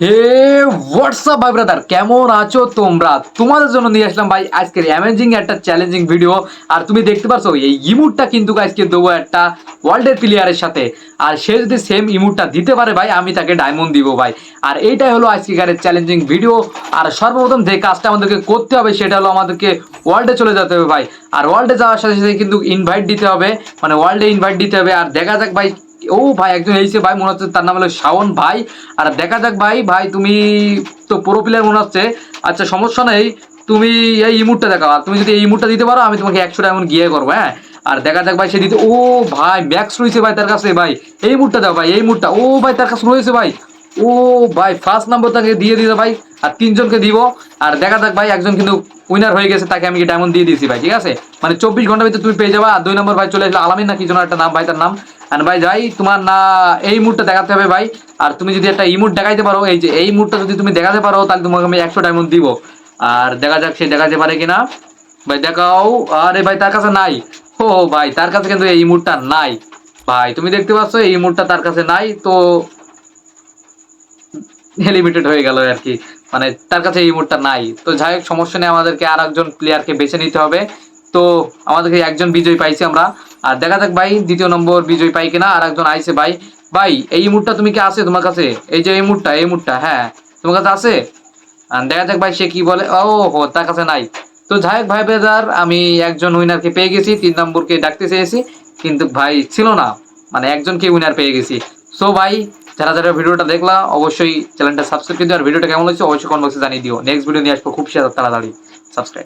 হে WhatsApp ভাই brother কেমন আছো তোমরা? তোমাদের জন্য নিয়ে আসলাম ভাই অ্যামেজিং একটা চ্যালেঞ্জিং ভিডিও আর তুমি দেখতে পাচ্ছ এই কিন্তু আজকে দেবো একটা প্লেয়ারের সাথে। আর সে যদি সেম দিতে পারে ভাই, আমি তাকে ডায়মন্ড দিব ভাই। আর হলো চ্যালেঞ্জিং ভিডিও আর সর্বপ্রথম যে কাজটা আমাদেরকে করতে হবে, সেটা হলো আমাদেরকে ওয়ার্ল্ডে চলে যেতে হবে ভাই। আর ওয়ার্ল্ডে যাওয়ার সাথে সাথে কিন্তু ইনভাইট দিতে হবে। মানে ওয়ার্ল্ডে ইনভাইট দিতে হবে। আর দেখা যাক ভাই ও ভাই, একজন এইছে ভাই, মনে হচ্ছে তার নাম হলো শাওন ভাই। আর দেখা যাক ভাই ভাই, তুমি তো পুরো প্লেয়ার মনে হচ্ছে। আচ্ছা সমস্যা নেই, তুমি এই ইমুটটা দেখাও। আর তুমি যদি এই ইমুটটা দিতে পারো, আমি তোমাকে একশো এমন গিয়ে করব হ্যাঁ? আর দেখা যাক ভাই, সে দিতে ও ভাই ম্যাক্স রয়েছে ভাই তার কাছে, ভাই। এই মুটটা দাও ভাই, এই মুটটা ও ভাই, তার কাছে রয়েছে ভাই। ও ভাই ফার্স্ট নাম্বার তাকে দিয়ে দিতে ভাই, আর তিনজনকে দিব। আর দেখা যাক ভাই, একজন কিন্তু উইনার হয়ে গেছে, তাকে আমি ডায়মন্ড দিয়ে দিয়েছি ভাই, ঠিক আছে? মানে চব্বিশ ঘণ্টার ভিতরে তুমি পেয়ে যাবা। আর দুই নম্বর ভাই চলে আসলে, আলামিন না কি যেন একটা নাম, ভাই তার নাম। আর ভাই, যাই, তোমার না, এই মুডটা দেখাতে হবে ভাই। আর তুমি যদি একটা ইমুট দেখাইতে পারো, এই যে এই মুডটা যদি তুমি দেখাতে পারো, তাহলে তোমাকে আমি একশো ডায়মন্ড দিব। আর দেখা যাক সে দেখাতে পারে কিনা। ভাই, দেখাও। আরে ভাই, তার কাছে নাই। ও ভাই, তার কাছে কিন্তু এই মুডটা নাই। ভাই, তুমি দেখতে পাচ্ছ, এই মুডটা তার কাছে নাই। তো লিমিটেড হয়ে গেল আর কি। মানে তার কাছে এই মুডটা নাই। তো যাই হোক, সমস্যা নেই, আমাদেরকে আর একজন প্লেয়ারকে বেছে নিতে হবে। তো আমাদেরকে একজন বিজয় পাইছি আমরা। আর দেখা যাক ভাই, দ্বিতীয় নম্বর বিজয় পাই কিনা আর একজন আইছে ভাই। ভাই, এই মুডটা তুমি কি আছে তোমার কাছে? এই যে এই মুডটা এই মুডটা হ্যাঁ। তোমার কাছে আছে? দেখা যাক ভাই, সে কি বলে। ও হো তার কাছে নাই। তো যাই হোক ভাই বেদার আমি একজন উইনারকে পেয়ে গেছি। তিন নম্বরকে ডাকতে চেয়েছি। কিন্তু ভাই, ছিল না। মানে একজনকে উইনার পেয়ে গেছি। সো ভাই যারা যারা ভিডিওটা দেখলা, অবশ্যই চ্যানেলটা সাবস্ক্রাইব করে দিও। আর ভিডিওটা কেমন হয়েছে, অবশ্যই কমেন্ট বক্সে জানিয়ে দিও। নেক্সট ভিডিও নিয়ে আসব। খুব তাড়াতাড়ি। সাবস্ক্রাইব